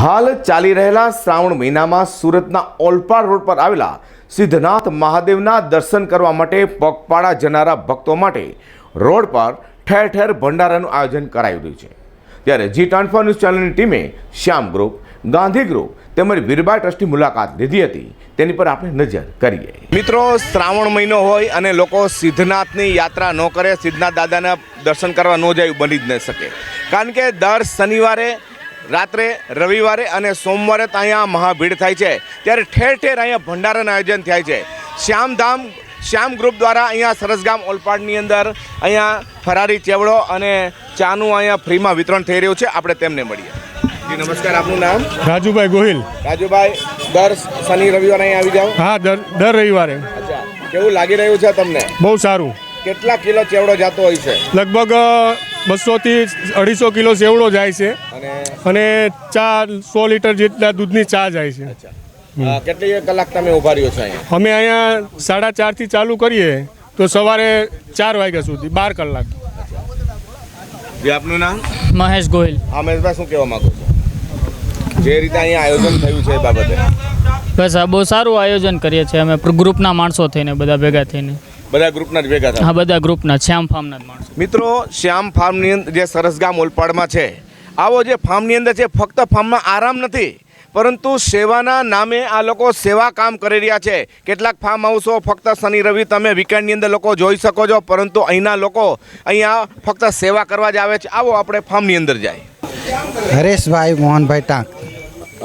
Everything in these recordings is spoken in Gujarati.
હાલ ચાલી રહેલા શ્રાવણ મહિનામાં સુરતના ઓલપાડ રોડ પર આવેલા સિદ્ધનાથ મહાદેવના દર્શન કરવા માટે પગપાળા જનારા ભક્તો માટે રોડ પર ઠેર ઠેર ભંડારાનું આયોજન કરાયું રહ્યું છે. ત્યારે જી ટ્વેન્ટી ન્યૂઝ ચેનલની ટીમે શ્યામ ગ્રુપ, ગાંધી ગ્રુપ તેમજ વીરબાઈ ટ્રસ્ટની મુલાકાત લીધી હતી. તેની પર આપણે નજર કરીએ. મિત્રો, શ્રાવણ મહિનો હોય અને લોકો સિદ્ધનાથની યાત્રા ન કરે, સિદ્ધનાથ દાદાના દર્શન કરવા ન જાય બની જ ન શકે. કારણ કે દર શનિવારે રાત્રે રવિવારે અને સોમવારે તો અહીંયા મહાભીડ થાય છે. ત્યારે ઠેર ઠેર અહીંયા ભંડારાનું આયોજન થાય છે. શ્યામધામ શ્યામ ગ્રુપ દ્વારા અહીંયા સરસગામ ઓલપાડની અંદર અહીંયા ફરારી ચેવડો અને ચાનું અહીંયા ફ્રીમાં વિતરણ થઈ રહ્યું છે. આપણે તેમને મળીએ. નમસ્કાર. આપનું નામ? રાજુભાઈ ગોહિલ. રાજુભાઈ દર શનિ રવિવારે અહીંયા આવી જાઓ? હા દર દર રવિવારે. અચ્છા. કેવું લાગી રહ્યું છે તમને? બહુ સારું. કેટલા કિલો ચેવડો જતો હોય છે? લગભગ બસોથી અઢીસો કિલો સેવડો જાય છે. અને અને ચા સો લીટર જેટલા દૂધની ચા જાય છે. કેટલી કલાક તમે ઊભા રહ્યો છો અહીંયા? અમે અહીંયા સાડા ચારથી ચાલુ કરીએ તો સવારે ચાર વાગ્યા સુધી બાર કલાક. જે આપનું નામ? મહેશ ગોહિલ. મહેશભાઈ શું કહેવા માંગો છો? જે રીતે અહીંયા આયોજન થયું છે એ બાબતે. બસ આ બહુ સારું આયોજન કરીએ છીએ. અમે ગ્રુપના માણસો થઈને બધા ભેગા થઈને. બધા ગ્રુપના જ ભેગા હા થયા બધા ગ્રુપના શ્યામ ફાર્મના જ માણસો. મિત્રો શ્યામ ફાર્મની અંદર જે સરસગામ ઓલપાડમાં છે આવો જે ફાર્મની અંદર છે ફક્ત ફાર્મમાં આરામ નથી પરંતુ સેવાના નામે આ લોકો સેવા કામ કરી રહ્યા છે. કેટલાક ફાર્મ હાઉસો ફક્ત શનિ રવિ તમે વીકેન્ડની અંદર લોકો જોઈ શકો છો પરંતુ અહીંના લોકો અહીંયા ફક્ત સેવા કરવા જ આવે છે. આવો આપણે ફાર્મની અંદર જાય. હરેશભાઈ મોહનભાઈ ટાંક.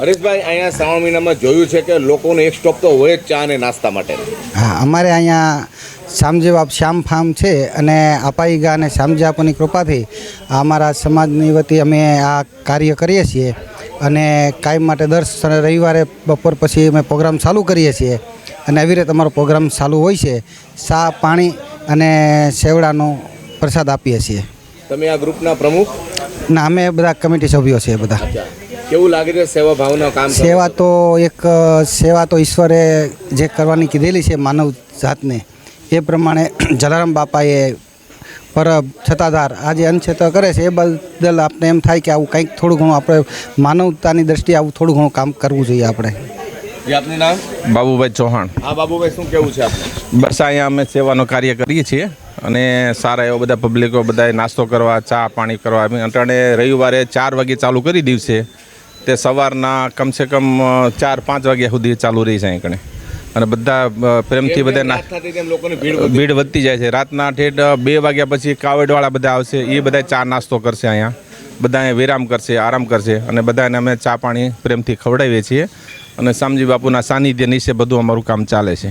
હરેશભાઈ અહીંયા શ્રાવણ મહિનામાં જોયું છે કે લોકોનો એક સ્ટોપ તો હોય જ ચા અને નાસ્તા માટે. હા અમારે અહીંયા શ્યામજી બાપ શ્યામ ફાર્મ છે અને અપાઈ ગા અને શ્યામજી આપની કૃપાથી આ અમારા સમાજની વતી અમે આ કાર્ય કરીએ છીએ અને કાયમ માટે દર રવિવારે બપોર પછી અમે પ્રોગ્રામ ચાલુ કરીએ છીએ અને આવી રીતે અમારો પ્રોગ્રામ ચાલુ હોય છે સા પાણી અને સેવડાનો પ્રસાદ આપીએ છીએ. તમે આ ગ્રુપના પ્રમુખ? ના અમે બધા કમિટી સભ્યો છીએ બધા. કેવું લાગે છે સેવા ભાવના કામ સેવા તો એક સેવા તો ઈશ્વરે જે કરવાની કીધેલી છે માનવ જાતને એ પ્રમાણે જલારામ બાપાએ પરબ છતાધાર આજે અન્નક્ષેત્ર કરે છે. એ બદલ આપણે એમ થાય કે આવું કંઈક થોડું ઘણું આપણે માનવતાની દ્રષ્ટિએ આવું થોડું ઘણું કામ કરવું જોઈએ આપણે. આપનું નામ? બાબુભાઈ ચૌહાણ. હા બાબુભાઈ શું કેવું છે આપનું? બસ અહીંયા અમે સેવાનું કાર્ય કરીએ છીએ અને સારા એવા બધા પબ્લિકો બધાએ નાસ્તો કરવા ચા પાણી કરવા અમે અટાણે રવિવારે ચાર વાગે ચાલુ કરી દિવસે તે સવારના કમસે કમ ચાર પાંચ વાગ્યા સુધી ચાલુ રહી છે અહીં કણે. અને બધા પ્રેમથી બધા ના રાત થતી તેમ લોકોની ભીડ વધતી જાય છે. રાતના ઠેઠ બે વાગ્યા પછી કાવડવાળા બધા આવશે. એ બધા ચા નાસ્તો કરશે અહીંયા. બધા અહીંયા વિરામ કરશે આરામ કરશે અને બધાને અમે ચા પાણી પ્રેમથી ખવડાવીએ છીએ. અને શામજી બાપુના સાનિધ્ય નીચે બધું અમારું કામ ચાલે છે.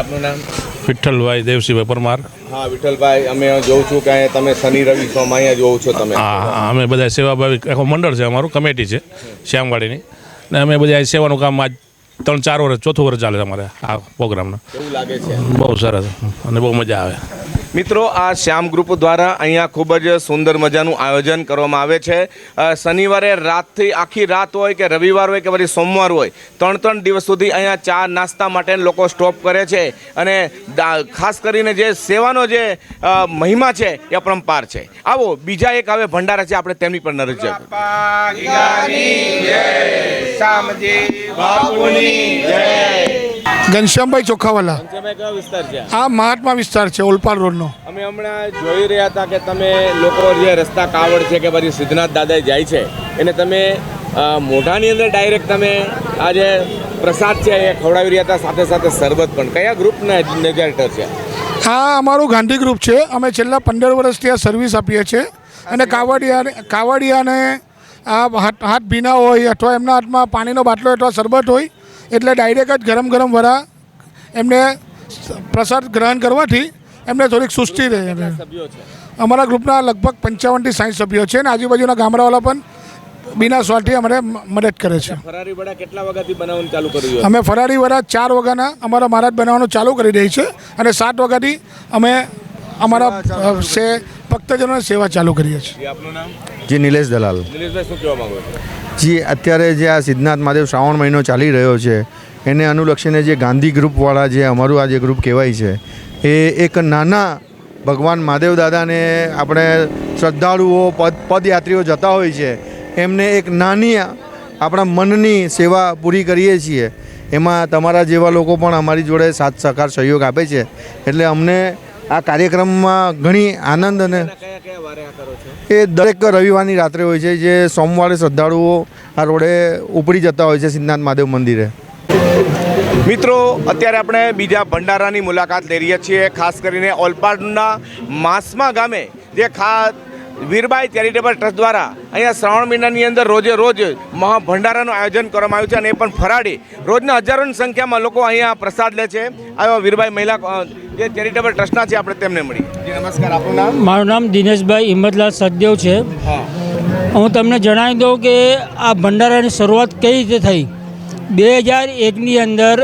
આપનું નામ? વિઠ્ઠલભાઈ દેવસિંહભાઈ પરમાર. હા વિઠ્ઠલભાઈ અમે જોઉં છું કે અહીંયા તમે શનિ રવિ સોમ અહીંયા જોઉં છો તમે. હા હા, અમે બધા સેવાભાવી આખું મંડળ છે અમારું કમિટી છે શ્યામવાડીની. અને અમે બધા સેવાનું કામ આજ ત્રણ ચાર વર્ષ ચોથું વર્ષ ચાલે છે અમારે આ પ્રોગ્રામનું. બહુ સરસ. અને બહુ મજા આવે. મિત્રો, આ શ્યામ ગ્રુપ દ્વારા અહીંયા ખૂબ જ સુંદર મજાનું આયોજન કરવામાં આવે છે. શનિવારે રાતથી આખી રાત હોય કે રવિવાર હોય કે પછી સોમવાર હોય, ત્રણ ત્રણ દિવસ સુધી અહીંયા ચા નાસ્તા માટે લોકો સ્ટોપ કરે છે અને ખાસ કરીને જે સેવાનો જે મહિમા છે એ અપરંપાર છે. આવો, બીજા એક હવે ભંડારા છે, આપણે તેમની પર નજર ઘનશ્યામભાઈ ચોખાવાલા. આ મહાત્મા વિસ્તાર છે ઓલપાડ રોડનો. અમે હમણાં જોઈ રહ્યા હતા કે તમે લોકો જે રસ્તા કાવડ છે કે પછી સિદ્ધનાથ દાદા જાય છે એને તમે મોઢાની અંદર ડાયરેક્ટ તમે આ જે પ્રસાદ છે એ ખવડાવી રહ્યા હતા સાથે સાથે શરબત પણ. કયા ગ્રુપના નેગેટર છે? હા અમારું ગાંધી ગ્રુપ છે. અમે છેલ્લા પંદર વર્ષથી આ સર્વિસ આપીએ છીએ. અને કાવડિયાને કાવડિયાને આ હાથ હાથ ભીના હોય અથવા એમના હાથમાં પાણીનો બાટલો અથવા શરબત હોય એટલે ડાયરેક્ટ જ ગરમ ગરમ વરા એમને પ્રસાદ ગ્રહણ કરવાથી એમને થોડીક સુસ્તી રહે અમારા ગ્રુપના લગભગ પંચાવનથી સાઠ સભ્યો છે અને આજુબાજુના ગામડાવાળા પણ બિના સ્વાર્થી અમારે મદદ કરે છે. ફરારી વડા કેટલા વાગ્યાથી બનાવવાનું ચાલુ કર્યું અમે ફરારી વડા ચાર વાગ્યાના અમારા મહારાજ બનાવવાનું ચાલુ કરી દઈએ છે અને સાત વાગ્યાથી અમે અમારા છે ભક્તજનોને સેવા ચાલુ કરીએ છીએ. આપનું નામ? જી નિલેશ દલાલ. દિનેશભાઈ શું કહેવા માંગો છો? જી અત્યારે જે આ સિદ્ધનાથ મહાદેવ શ્રાવણ મહિનો ચાલી રહ્યો છે એને અનુલક્ષીને જે ગાંધી ગ્રુપવાળા જે અમારું આ જે ગ્રુપ કહેવાય છે એ એક નાના ભગવાન મહાદેવ દાદાને આપણે શ્રદ્ધાળુઓ પદ પદયાત્રીઓ જતા હોય છે એમને એક નાની આપણા મનની સેવા પૂરી કરીએ છીએ. એમાં તમારા જેવા લોકો પણ અમારી જોડે સાથ સહકાર સહયોગ આપે છે. એટલે અમને આ કાર્યક્રમમાં ઘણી આનંદ અને એ દરેક રવિવારની રાત્રે હોય છે જે સોમવારે શ્રદ્ધાળુઓ આ રોડે ઉપડી જતા હોય છે સિદ્ધનાથ મહાદેવ મંદિરે. મિત્રો અત્યારે આપણે બીજા ભંડારાની મુલાકાત લઈ રહ્યા છીએ ખાસ કરીને ઓલપાડના માસમા ગામે જે ખા વીરબાઈ ચેરિટેબલ ટ્રસ્ટ દ્વારા અહીંયા શ્રાવણ મહિનાની અંદર રોજે રોજ મહા ભંડારાનું આયોજન કરવામાં આવ્યું છે અને એ પણ ફરાડી રોજના હજારોની સંખ્યામાં લોકો અહીંયા પ્રસાદ લે છે. આવ્યા વીરબાઈ મહિલા જે ચેરિટેબલ ટ્રસ્ટના છે આપણે તેમને મળી નમસ્કાર. આપનું નામ? મારું નામ દિનેશભાઈ હિંમતલાલ સદદેવ છે. હું. તમને જણાવી દઉં કે આ ભંડારાની શરૂઆત કઈ રીતે થઈ? બે હજાર એકની અંદર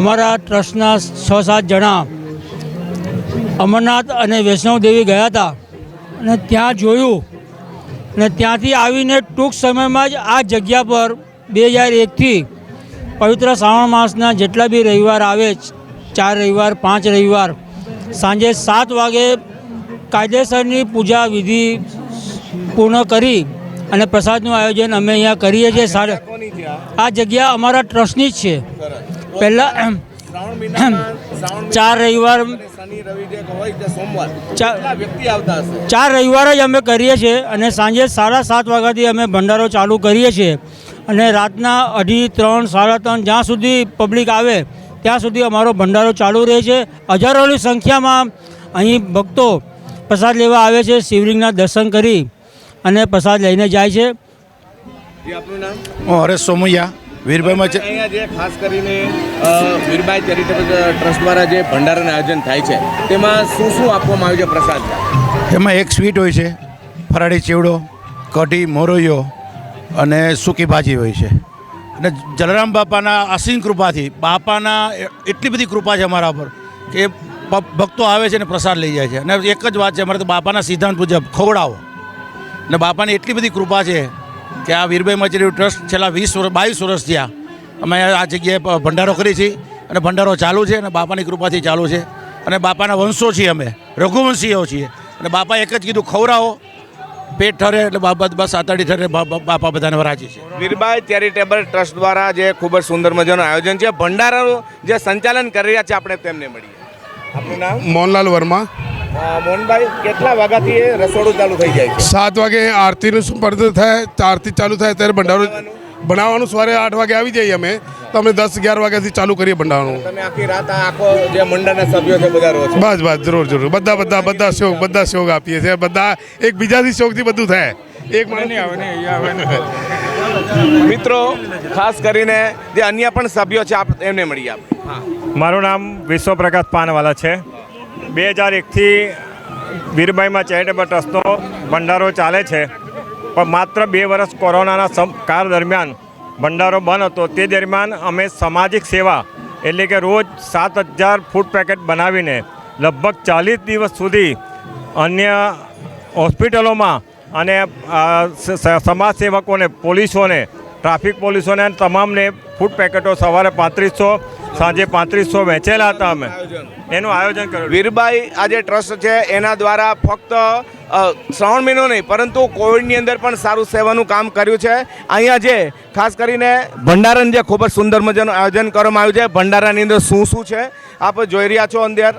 અમારા ટ્રસ્ટના છ સાત જણા અમરનાથ અને વૈષ્ણવદેવી ગયા હતા. અને ત્યાં જોયું અને ત્યાંથી આવીને ટૂંક સમયમાં જ આ જગ્યા પર બે હજાર એકથી પવિત્ર શ્રાવણ માસના જેટલા બી રવિવાર આવે ચાર રવિવાર પાંચ રવિવાર સાંજે સાત વાગે કાયદેસરની પૂજા વિધિ પૂર્ણ કરી અને પ્રસાદનું આયોજન અમે અહીંયા કરીએ છીએ. સારા આ? જગ્યા અમારા ટ્રસ્ટની જ છે. પહેલાં ચાર રવિવાર ચાર રવિવાર જ અમે કરીએ છીએ અને સાંજે સાડા સાત વાગ્યાથી અમે ભંડારો ચાલુ કરીએ છીએ. અને રાતના અઢી ત્રણ સાડા ત્રણ જ્યાં સુધી પબ્લિક આવે ત્યાં સુધી અમારો ભંડારો ચાલુ રહે છે. હજારોની સંખ્યામાં અહીં ભક્તો પ્રસાદ લેવા આવે છે શિવલિંગના દર્શન કરી અને પ્રસાદ લઈને જાય છે. જી આપનું નામ? હરેશ સોમૈયા. વીરભાઈમાં અહીંયા જે ખાસ કરીને વીરભાઈ વીરબાઈ ચેરિટેબલ ટ્રસ્ટ દ્વારા જે ભંડારાનું આયોજન થાય છે તેમાં શું શું આપવામાં આવ્યું છે પ્રસાદ? એમાં એક સ્વીટ હોય છે ફરાળી ચેવડો કઢી મોરૈયો અને સૂકી ભાજી હોય છે. અને જલારામ બાપાના અસીમ કૃપાથી બાપાના એટલી બધી કૃપા છે અમારા પર કે ભક્તો આવે છે અને પ્રસાદ લઈ જાય છે. અને એક જ વાત છે અમારે તો બાપાના સિદ્ધાંત મુજબ ખવડાવો. અને બાપાની એટલી બધી કૃપા છે કે આ વીરભાઈ મચેરી ટ્રસ્ટ છેલ્લા વીસ વર્ષ બાવીસ વર્ષ થયા. અમે આ જગ્યાએ ભંડારો કરી છીએ અને ભંડારો ચાલુ છે અને બાપાની કૃપાથી ચાલુ છે. અને બાપાના વંશો છીએ અમે રઘુવંશીઓ છીએ. અને બાપા એક જ કીધું ખવડાવો પેટ ઠરે એટલે બાબત બસ આતાડી ઠરે બાપા બધાને રાજી છે. વીરબાઈ ચેરિટેબલ ટ્રસ્ટ દ્વારા જે ખૂબ જ સુંદર મજાનું આયોજન છે ભંડારાનું જે સંચાલન કરી રહ્યા છે આપણે તેમને મળીએ. આપનું નામ? મોહનલાલ વર્મા. મોહનભાઈ કેટલા વાગ્યાથી રસોડું ચાલુ થઈ જાય છે? સાત વાગે આરતીનું સ્પર્ધ થાય? આરતી ચાલુ થાય ત્યારે ભંડારો બનાવવાનું? સવારે આઠ વાગે આવી જઈએ અમે. તો અમે દસ અગિયાર વાગ્યાથી ચાલુ કરીએ ભંડારવાનું તમે આખી રાત આખો જે મંડળના સભ્યો છે બધા બસ બસ જરૂર જરૂર. બધા બધા બધા શોખ બધા શોખ આપીએ છીએ. બધા એકબીજાથી શોખથી બધું થાય. એક માણસ મિત્રો ખાસ કરીને જે અન્ય પણ સભ્યો છે આપ એમને મળીએ આપ મારું નામ વિશ્વપ્રકાશ પાનવાલા છે. બે હજાર એકથી વીરબાઈમાં ચેરિટેબલ ટ્રસ્ટનો ભંડારો ચાલે છે. પણ માત્ર બે વર્ષ કોરોનાના કાળ દરમિયાન ભંડારો બંધ હતો. તે દરમિયાન અમે સામાજિક સેવા એટલે કે રોજ સાત હજાર ફૂડ પેકેટ બનાવીને લગભગ ચાલીસ દિવસ સુધી અન્ય હોસ્પિટલોમાં અને સમાજ સેવકોને પોલીસોને, ટ્રાફિક પોલીસોને તમામને ફૂડ પેકેટો સવારે પાંત્રીસો સાંજે પાંત્રીસો વેચેલા હતા અમે. એનું આયોજન કર્યું. વીરબાઈ આ જે ટ્રસ્ટ છે, એના દ્વારા ફક્ત શ્રાવણ મહિનો નહીં, પરંતુ કોવિડની અંદર પણ સારું સેવાનું કામ કર્યું છે. અહીંયા જે, ખાસ કરીને ભંડારણ જે ખૂબ જ સુંદર મજાનું આયોજન કરવામાં આવ્યું છે. ભંડારાની અંદર શું શું છે, આપ જોઈ રહ્યા છો અંદર.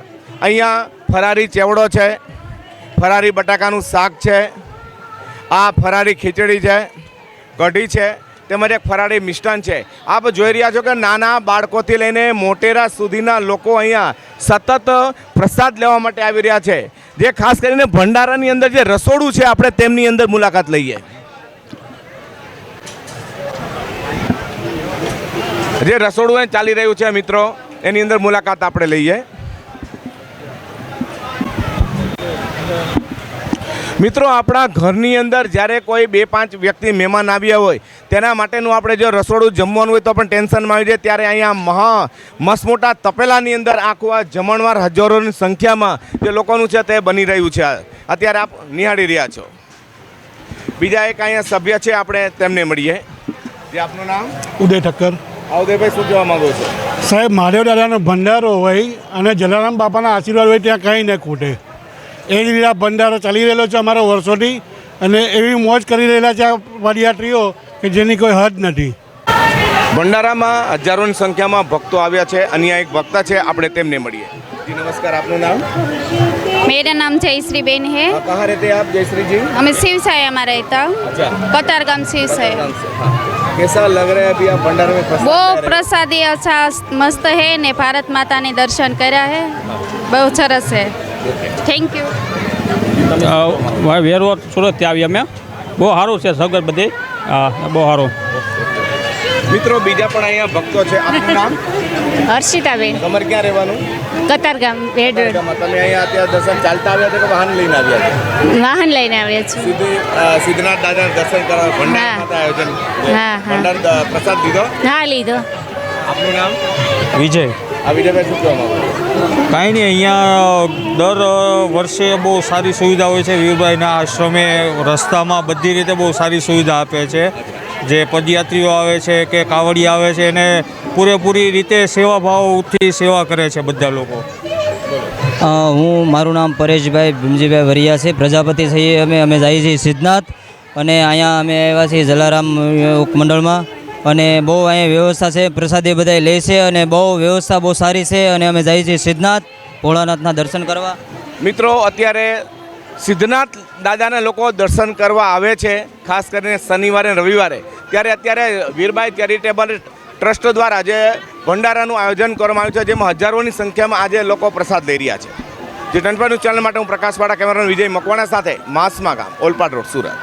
અહીંયા ફરારી ચેવડો છે, ફરારી બટાકાનું શાક છે, આ ફરારી ખીચડી છે, કઢી છે તેમજ એક ફરાળી મિષ્ટાન છે. આપ જોઈ રહ્યા છો કે નાના બાળકોથી લઈને મોટેરા સુધીના લોકો અહીંયા સતત પ્રસાદ લેવા માટે આવી રહ્યા છે. જે ખાસ કરીને ભંડારાની અંદર જે રસોડું છે, આપણે તેમની અંદર મુલાકાત લઈએ. જે રસોડું ચાલી રહ્યું છે મિત્રો, એની અંદર મુલાકાત આપણે લઈએ. મિત્રો આપણા ઘરની અંદર જ્યારે કોઈ બે પાંચ વ્યક્તિ મહેમાન આવ્યા હોય તેના માટેનું આપણે જો રસોડું જમવાનું હોય તો પણ ટેન્શનમાં આવી જાય. ત્યારે અહીંયા મહા મસમોટા તપેલાની અંદર આખું આ જમણવાર હજારોની સંખ્યામાં જે લોકોનું છે તે બની રહ્યું છે. અત્યારે આપ નિહાળી રહ્યા છો. બીજા એક અહીંયા સભ્ય છે આપણે તેમને મળીએ. જે આપનું નામ? ઉદય ઠક્કર. ઉદયભાઈ શું કહેવા માગો છો? સાહેબ મહાદેવ દાદાનો ભંડારો હોય અને જલારામ બાપાના આશીર્વાદ હોય ત્યાં કંઈ ન ખૂટે. એ જ રીતે આ ભંડારો ચાલી રહેલો છે અમારા વર્ષોથી અને એવી મોજ કરી રહેલા છે આ પદયાત્રીઓ કે કે જેની કોઈ હદ નથી ભંડારામાં હજારોની સંખ્યામાં ભક્તો આવ્યા છે અહીંયા એક ભક્ત છે આપણે તેમને મળીએ જી નમસ્કાર આપનું નામ मेरा नाम जयश्री बेन है कहाँ रहते हैं आप जयश्री जी हमें शिव साया में रहता अच्छा कतारगाम शिव साया कैसा लग रहा है अभी आप भंडारे में प्रसाद वो ले रहे हैं? प्रसादी अच्छा मस्त है ने भारत माता ने दर्शन કર્યા है બહુ સરસ है થેન્ક યુ વેરવો સુરતથી આવી અમે. બહુ સારું છે સગર બધી. હા બહુ સારું. મિત્રો બીજા પણ અહીંયા ભક્તો છે. આપનું નામ? હર્ષિતાબેન. તમારે ક્યાં રહેવાનું? કતારગામ રોડ તમે અહીંયા અત્યારે દર્શન ચાલતા આવ્યા હતા કે વાહન લઈને આવ્યા હતા વાહન લઈને આવ્યા છું સીધું સિદ્ધનાથ દાદાના દર્શન કરવા ભંડાર. માતા આયોજન હા, હા. ભંડાર પ્રસાદ લીધો? હા લીધો. આપનું નામ? વિજય. આ વિજયભાઈ શું કહેવા? કાંઈ નહીં, અહીંયા દર વર્ષે બહુ સારી સુવિધા હોય છે. વીરભાઈના આશ્રમે રસ્તામાં બધી રીતે બહુ સારી સુવિધા આપે છે. જે પદયાત્રીઓ આવે છે કે કાવડી આવે છે, એને પૂરેપૂરી રીતે સેવાભાવથી સેવા કરે છે બધા લોકો. હું, મારું નામ પરેશભાઈ ભીમજીભાઈ વરિયા છે. પ્રજાપતિ છીએ અમે અમે જઈએ છીએ સિદ્ધનાથ. અને અહીંયા અમે આવ્યા છીએ જલારામ ઉપમંડળમાં. અને બહુ અહીંયા વ્યવસ્થા છે, પ્રસાદી બધા લે છે અને બહુ વ્યવસ્થા બહુ સારી છે અને અમે જઈએ છીએ સિદ્ધનાથ, ભોળાનાથના દર્શન કરવા. મિત્રો, અત્યારે સિદ્ધનાથ દાદાના લોકો દર્શન કરવા આવે છે, ખાસ કરીને શનિવારે રવિવારે. ત્યારે અત્યારે વીરબાઈ ચેરિટેબલ ટ્રસ્ટ દ્વારા જે ભંડારાનું આયોજન કરવામાં આવ્યું છે, જેમાં હજારોની સંખ્યામાં આજે લોકો પ્રસાદ લઈ રહ્યા છે. જે ટનપાનું ચેનલ માટે હું પ્રકાશવાડા કેમેરામેન વિજય મકવાણા સાથે માસમા ગામ, ઓલપાડ રોડ, સુરત.